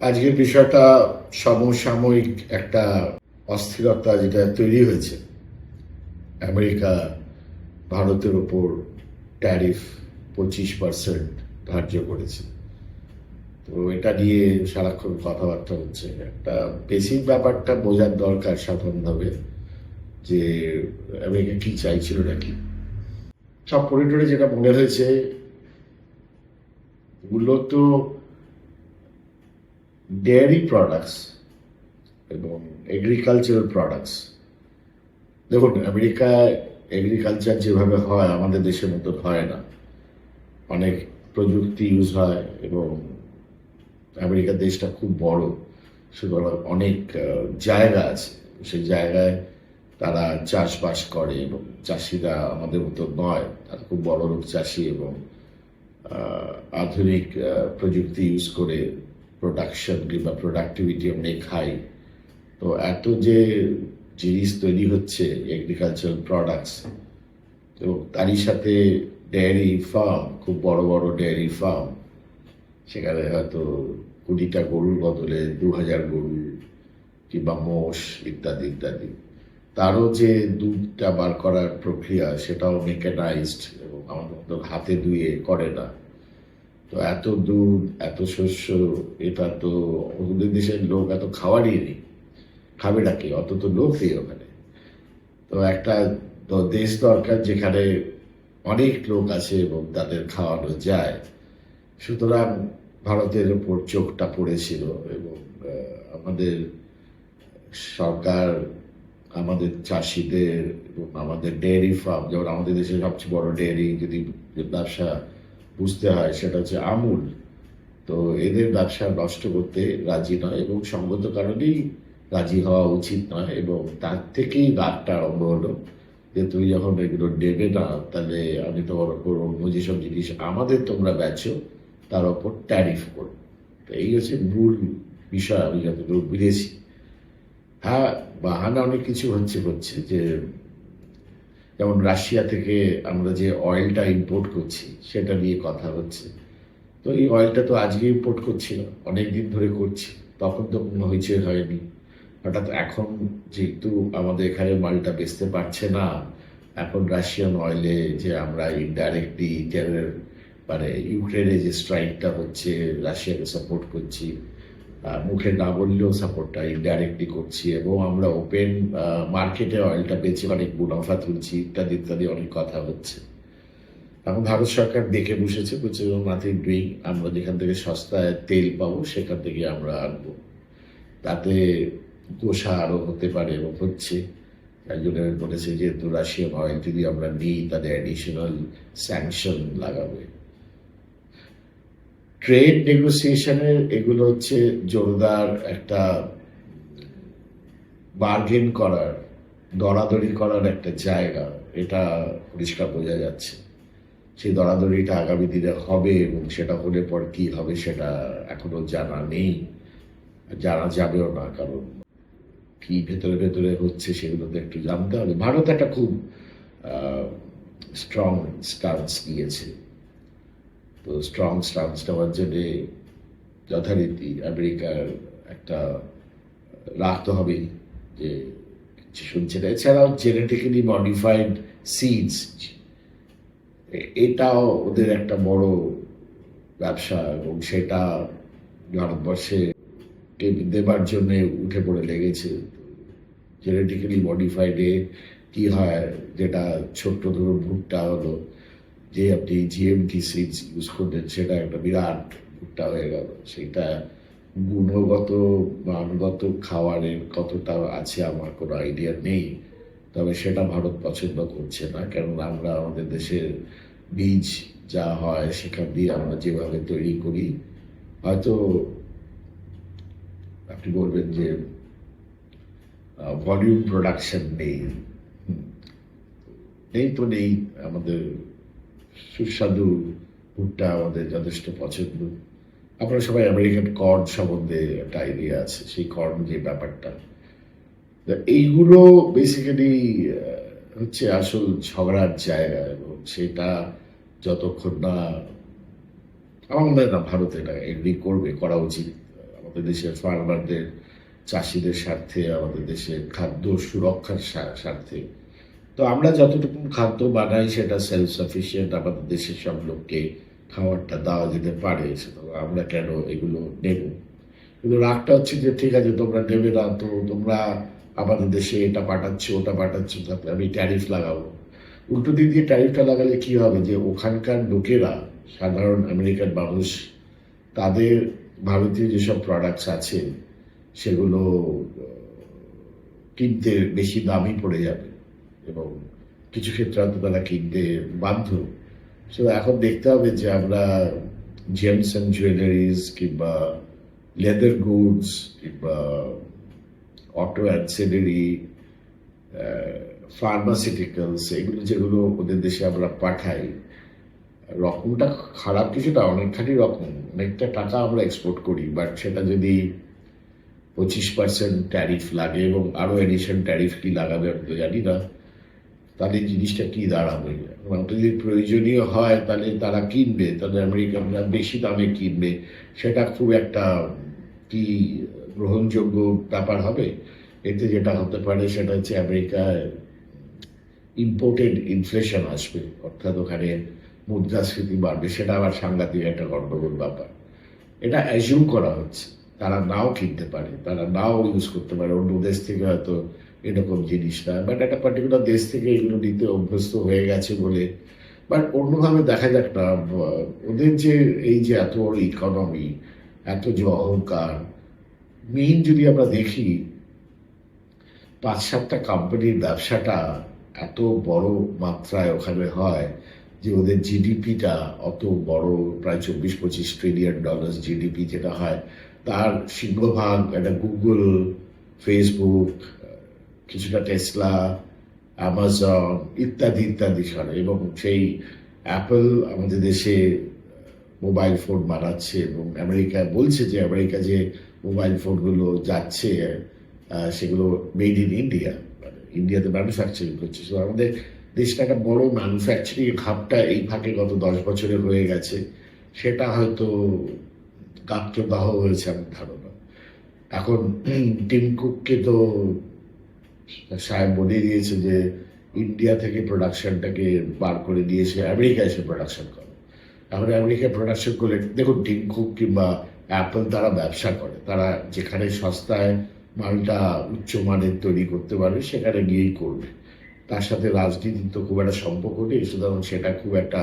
আজকের বিষয়টা সমসাময়িক একটা অস্থিরতা যেটা তৈরি হয়েছে। আমেরিকা ভারতের ওপর ট্যারিফ পঁচিশ পার্সেন্ট ধার্য করেছে। তো এটা নিয়ে সারাক্ষণ কথাবার্তা হচ্ছে। একটা বেসিক ব্যাপারটা বোঝার দরকার সাধারণভাবে যে আমেরিকা কি চাইছিল নাকি। সব করিডোরে যেটা মনে হয়েছে, মূলত ডেয়ারি প্রোডাক্টস এবং এগ্রিকালচারাল প্রোডাক্টস। দেখুন, আমেরিকায় এগ্রিকালচার যেভাবে হয়, আমাদের দেশের মতো হয় না। অনেক প্রযুক্তি ইউজ হয় এবং আমেরিকা দেশটা খুব বড়। সুতরাং অনেক জায়গা আছে। সেই জায়গায় তারা চাষবাস করে এবং চাষিরা আমাদের মতো নয়। তারা খুব বড় লোক চাষি এবং আধুনিক প্রযুক্তি ইউজ করে প্রোডাকশন কিংবা প্রোডাক্টিভিটি আমরা খাই। তো এত যে জিনিস তৈরি হচ্ছে এগ্রিকালচারাল প্রোডাক্টস তো তারই সাথে ডেয়ারি ফার্ম খুব বড় বড় ডেয়ারি ফার্ম সেখানে হয়তো কুড়িটা গরুর বদলে দু হাজার গরু কিংবা মোষ ইত্যাদি ইত্যাদি। তারও যে দুধটা বার করার প্রক্রিয়া, সেটাও মেকানাইজড এবং আমাদের হাতে ধুয়ে করে না। তো এত দুধ, এত শস্য, এটা তো ওদের দেশের লোক এত খাওয়ারই নেই। খাবে নাকি অত তো লোক নেই ওখানে। তো একটা দেশ দরকার যেখানে অনেক লোক আছে এবং তাদের খাওয়ানো যায়। সুতরাং ভারতের উপর চোখটা পড়েছিল এবং আমাদের সরকার, আমাদের চাষিদের এবং আমাদের ডেয়ারি ফার্ম, যেমন আমাদের দেশের সবচেয়ে বড় ডেয়ারি, যদি ব্যবসা বুঝতে হয়, সেটা হচ্ছে আমুল। তো এদের ব্যবসা নষ্ট করতে রাজি নয় এবং সঙ্গত কারণেই রাজি হওয়া উচিত নয় এবং তার থেকেই রাগটা আরম্ভ হলো যে তুমি যখন এগুলো দেবে না, তাহলে আমি তোমার ওপর অন্য যেসব জিনিস আমাদের তোমরা বেচো, তার ওপর ট্যারিফ করো। তো এই হচ্ছে মূল বিষয়, আমি যতটুকু বুঝেছি। হ্যাঁ বাহানা অনেক কিছু হচ্ছে হচ্ছে যে যেমন রাশিয়া থেকে আমরা যে অয়েলটা ইম্পোর্ট করছি, সেটা নিয়ে কথা হচ্ছে। তো এই অয়েলটা তো আজকে ইম্পোর্ট করছি না অনেক দিন ধরে করছি, তখন তো কোনো হইচই হয়নি। হঠাৎ এখন যেহেতু আমাদের এখানে মালটা বেচতে পারছে না, এখন রাশিয়ান অয়েলে যে আমরা ইনডাইরেক্টলি ইন্ডিয়ানের মানে ইউক্রেনে যে স্ট্রাইকটা হচ্ছে, রাশিয়াকে সাপোর্ট করছি মুখে না বললেও সাপোর্টটা ইনডাইরেক্টলি করছি এবং আমরা ওপেন মার্কেটে অয়েলটা বেচে অনেক মুনাফা তুলছি, ইত্যাদি ইত্যাদি অনেক কথা হচ্ছে। এখন ভারত সরকার দেখে বসেছে, বলছে নাথিং ডুইং আমরা যেখান থেকে সস্তায় তেল পাবো, সেখান থেকে আমরা আনব। তাতে কুয়াশা আরও হতে পারে এবং হচ্ছে। জন্য বলেছে যেহেতু রাশিয়ান অয়েল যদি আমরা নিই, তাদের অ্যাডিশনাল স্যাংশন লাগাবে। ট্রেড নেগোসিয়েশনের এগুলো হচ্ছে জোরদার একটা বার্গেন করার, দরাদরি করার একটা জায়গা। এটা পরিষ্কার বোঝা যাচ্ছে। সেই দরাদরিটা আগামী দিনে হবে এবং সেটা হলে পর কি হবে সেটা এখনও জানা নেই। জানা যাবেও না, কারণ কি ভেতরে ভেতরে হচ্ছে সেগুলো তো একটু জানতে হবে। ভারত একটা খুব স্ট্রং স্টান্স নিয়েছে। তো স্ট্রং স্টান্স নেওয়ার জন্যে যথারীতি আমেরিকার একটা রাখতে হবে যে শুনছে না। এছাড়াও জেনেটিক্যালি মডিফাইড সিডস এটাও ওদের একটা বড় ব্যবসা এবং সেটা ভারতবর্ষে দেবার জন্য উঠে পড়ে লেগেছে। জেনেটিক্যালি মডিফাইডে কি হয়, যেটা ছোট্ট ধরুন ভুট্টা হলো যে আপনি জিএমটি সিডস ইউজ করলেন সেটা একটা বিরাট ভুট্টা হয়ে গেল। সেটা গুণগত, মানগত খাবারের কতটা আছে আমার কোনো আইডিয়া নেই। তবে সেটা ভারত পছন্দ করছে না, কেননা আমরা আমাদের দেশের বীজ যা হয় সেখান দিয়ে আমরা যেভাবে তৈরি করি, হয়তো আপনি বলবেন যে ভলিউম প্রোডাকশন নেই। নেই তো নেই আমাদের সুস্বাদু ভুট্টা আমাদের যথেষ্ট পছন্দ। আপনারা সবাই আমেরিকান কর্ন সম্বন্ধে একটা আইডিয়া আছে, সেই কর্ন যে ব্যাপারটা। এইগুলো বেসিক্যালি হচ্ছে আসল ঝগড়ার জায়গা এবং সেটা যতক্ষণ না আমার মনে হয় না ভারত এটা এগ্রি করবে, করা উচিত। আমাদের দেশের ফার্মারদের চাষিদের স্বার্থে, আমাদের দেশের খাদ্য সুরক্ষার স্বার্থে তো আমরা যতটুকু খাদ্য বানাই, সেটা সেলফ সাফিসিয়েন্ট আমাদের দেশের সব লোককে খাবারটা দেওয়া যেতে পারে, সেটা আমরা কেন এগুলো নেব? কিন্তু রাগটা হচ্ছে যে, ঠিক আছে, তোমরা নেবে না, তো তোমরা আমাদের দেশে এটা পাঠাচ্ছ, ওটা পাঠাচ্ছ তাতে আমি ট্যারিফ লাগাবো। উল্টো দিক দিয়ে ট্যারিফটা লাগালে কি হবে? যে ওখানকার লোকেরা, সাধারণ আমেরিকান মানুষ, তাদের ভারতীয় যেসব প্রোডাক্টস আছে, সেগুলো কিনতে বেশি দামই পড়ে যাবে। এবং কিছু ক্ষেত্রে হয়তো তারা কিনতে বাধ্য। তো এখন দেখতে হবে যে আমরা জেমস অ্যান্ড জুয়েলারিজ কিংবা লেদার গুডস কিংবা অটো অ্যান্সেলারি ফার্মাসিউটিক্যালস এগুলো যেগুলো ওদের দেশে আমরা পাঠাই, রকমটা খারাপ কিছুটা, অনেকখানি রকম, অনেকটা টাকা আমরা এক্সপোর্ট করি বাট সেটা যদি পঁচিশ পার্সেন্ট ট্যারিফ লাগে এবং আরও এডিশন ট্যারিফ কি লাগাবে আমি তো জানি না। তাহলে জিনিসটা কি দাঁড়াবে? ওটা যদি প্রয়োজনীয় হয় তাহলে তারা কিনবে, তাহলে আমেরিকানরা বেশি দামে কিনবে। সেটা খুব একটা কি গ্রহণযোগ্য ব্যাপার হবে? এতে যেটা হতে পারে সেটা হচ্ছে আমেরিকায় ইম্পোর্টেড ইনফ্লেশন আসবে, অর্থাৎ ওখানে মুদ্রাস্ফীতি বাড়বে। সেটা আবার সাংঘাতিক একটা গণ্ডগোল ব্যাপার। এটা অ্যাজিউম করা হচ্ছে। তারা নাও কিনতে পারে, তারা নাও ইউজ করতে পারে। অন্য দেশ থেকে হয়তো এরকম জিনিস না। বাট একটা পার্টিকুলার দেশ থেকে এগুলো নিতে অভ্যস্ত হয়ে গেছে বলে। বাট অন্যভাবে দেখা যাক না ওদের যে এই যে এত ইকোনমি এত যে অহংকার মেইন যদি আমরা দেখি পাঁচ সাতটা কোম্পানির ব্যবসাটা এত বড় মাত্রায় ওখানে হয় যে ওদের জিডিপিটা অত বড়, প্রায় চব্বিশ পঁচিশ ট্রিলিয়ন ডলার জিডিপি যেটা হয়, তার সিংহভাগ একটা গুগল ফেসবুক কিছুটা টেসলা অ্যামাজন ইত্যাদি ইত্যাদি সরে এবং সেই অ্যাপল আমাদের দেশে মোবাইল ফোন বানাচ্ছে এবং আমেরিকা বলছে যে আমেরিকা যে মোবাইল ফোনগুলো যাচ্ছে সেগুলো মেড ইন ইন্ডিয়া ইন্ডিয়াতে ম্যানুফ্যাকচারিং করছে। তো আমাদের দেশটা একটা বড় ম্যানুফ্যাকচারিং হাবটা এই ফাঁকে গত দশ বছরে হয়ে গেছে। সেটা হয়তো গাত্রদাহ হয়েছে আমার ধারণা। এখন টিম কুককে তো সাহেব বলে দিয়েছে যে ইন্ডিয়া থেকে প্রোডাকশনটাকে বার করে দিয়েছে আমেরিকা এসে প্রোডাকশন করে। এখন আমেরিকায় প্রোডাকশন করলে, দেখুন টিম কিংবা অ্যাপল তারা ব্যবসা করে। তারা যেখানে সস্তায় মালটা উচ্চমানের তৈরি করতে পারবে, সেখানে গিয়েই করবে। তার সাথে রাজনীতির তো খুব একটা সম্পর্ক নেই, সুতরাং সেটা খুব একটা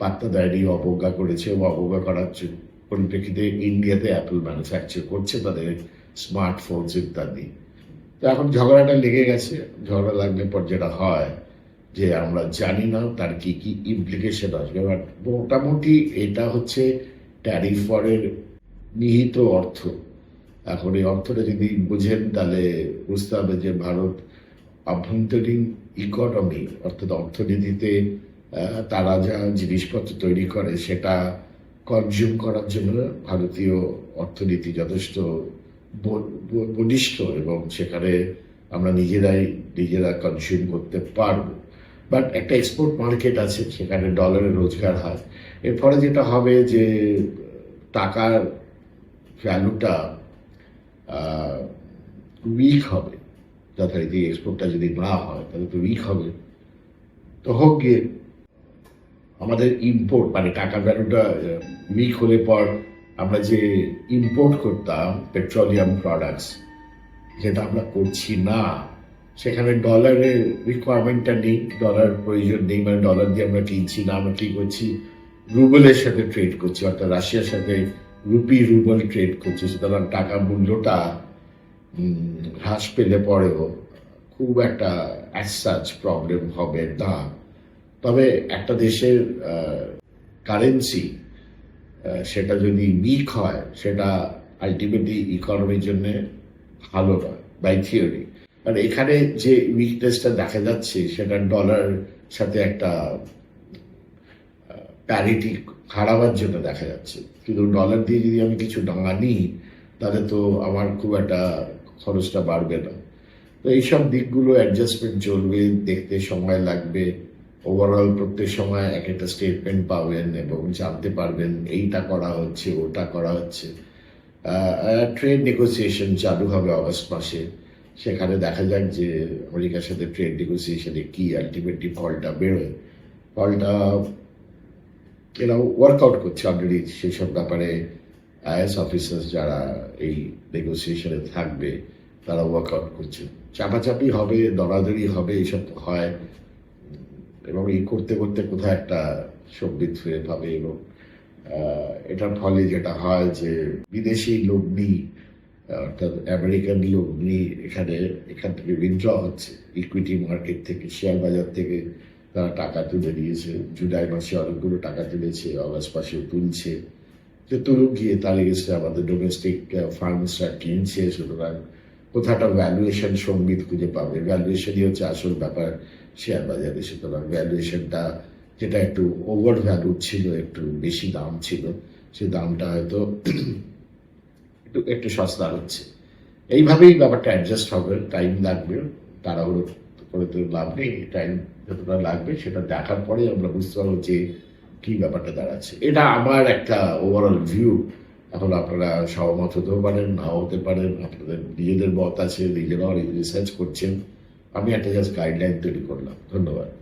পাত্তা দেয়নি, অবজ্ঞা করেছে এবং অবজ্ঞা করার পরিপ্রেক্ষিতে ইন্ডিয়াতে অ্যাপল ম্যানুফ্যাকচার করছে, তাদের স্মার্টফোনস ইত্যাদি। তো এখন ঝগড়াটা লেগে গেছে, ঝগড়া লাগলে পর যেটা হয় যে আমরা জানি না তার কি কি ইমপ্লিকেশন আসবে। বাট মোটামুটি এটা হচ্ছে ট্যারিফ ফরের নিহিত অর্থ। এখন এই অর্থটা যদি বুঝেন তাহলে বুঝতে হবে যে ভারত আভ্যন্তরীণ ইকোনমি অর্থাৎ অর্থনীতিতে তারা যা জিনিসপত্র তৈরি করে সেটা কনজিউম করার জন্য ভারতীয় অর্থনীতি যথেষ্ট বলিষ্ঠ এবং সেখানে আমরা নিজেরাই, নিজেরা কনজিউম করতে পারব। বাট একটা এক্সপোর্ট মার্কেট আছে, সেখানে ডলারের রোজগার হয়। এর ফলে যেটা হবে যে, টাকার ভ্যালুটা উইক হবে। যথারীতি এক্সপোর্টটা যদি না হয়, তাহলে তো উইক হবে। তো হোক গিয়ে, আমাদের ইম্পোর্ট মানে টাকার ভ্যালুটা উইক হলে পর আমরা যে ইম্পোর্ট করতাম পেট্রোলিয়াম প্রোডাক্টস যেটা আমরা করছি না, সেখানে ডলারের রিকোয়ারমেন্টটা নেই ডলার প্রয়োজন নেই মানে ডলার দিয়ে আমরা কিনছি না, আমরা কি করছি? রুবেলের সাথে ট্রেড করছি, অর্থাৎ রাশিয়ার সাথে রুপি রুবেল ট্রেড করছি, সুতরাং টাকার মূল্যটা হ্রাস পেলে পরেও খুব একটা অ্যাজ সাচ প্রবলেম হবে না। তবে একটা দেশের কারেন্সি সেটা যদি উইক হয়, সেটা আলটিমেটলি ইকোনমির জন্য ভালো নয় বাই থিওরি আর এখানে যে উইকনেসটা দেখা যাচ্ছে, সেটা ডলার সাথে একটা প্যারিটি হারাবার জন্য দেখা যাচ্ছে। কিন্তু ডলার দিয়ে যদি আমি কিছু না নিই তাহলে তো আমার খুব একটা খরচটা বাড়বে না। তো এইসব দিকগুলো অ্যাডজাস্টমেন্ট চলবে, দেখতে সময় লাগবে। ওভারঅল প্রত্যেক সময় এক একটা স্টেটমেন্ট পাবেন এবং জানতে পারবেন, এইটা করা হচ্ছে, ওটা করা হচ্ছে। ট্রেড নেগোসিয়েশন চালু হবে অগস্ট মাসে। সেখানে দেখা যাক যে আমেরিকার সাথে ট্রেড নেগোসিয়েশনে কি আলটিমেটলি ফলটা বেরোয়। ফলটা এরা ওয়ার্কআউট করছে অলরেডি সেসব ব্যাপারে আইএস অফিসার্স যারা এই নেগোসিয়েশনে থাকবে তারা ওয়ার্কআউট করছে। চাপাচাপি হবে, দরাদরি হবে এইসব তো হয়। এবং এই করতে করতে কোথাও একটা সম্বিত ফিরে পাবে এবং এটার ফলে যেটা হয় যে বিদেশি লগ্নি, অর্থাৎ আমেরিকান লগ্নি এখানে, এখান থেকে উইথড্র হচ্ছে। ইকুইটি মার্কেট থেকে শেয়ার বাজার থেকে তারা টাকা তুলে দিয়েছে। জুলাই মাসে অনেকগুলো টাকা তুলেছে অগস্ট মাসেও তুলছে। যে তুলুক গিয়ে তার এগেস্টে আমাদের ডোমেস্টিক ফার্মসরা কিনছে, সুতরাং কোথাও একটা ভ্যালুয়েশন সংগীত খুঁজে পাবে। ভ্যালুয়েশনই হচ্ছে আসল ব্যাপার। শেয়ার বাজারে, সুতরাং ভ্যালুয়েশনটা যেটা একটু ওভার ভ্যালু ছিল, একটু বেশি দাম ছিল, সে দামটা হয়তো একটু একটু সস্তা হচ্ছে। এইভাবেই ব্যাপারটা অ্যাডজাস্ট হবে টাইম লাগবে, তাড়াহুড়ো করে তো লাভ নেই টাইম যতটা লাগবে সেটা দেখার পরে আমরা বুঝতে পারব যে কি ব্যাপারটা দাঁড়াচ্ছে। এটা আমার একটা ওভারঅল ভিউ এখন আপনারা সহমত হতেও পারেন, নাও হতে পারেন, আপনাদের নিজেদের মত আছে, নিজেরাও রিসার্চ করছেন। আমি একটা জাস্ট গাইডলাইন তৈরি করলাম। ধন্যবাদ।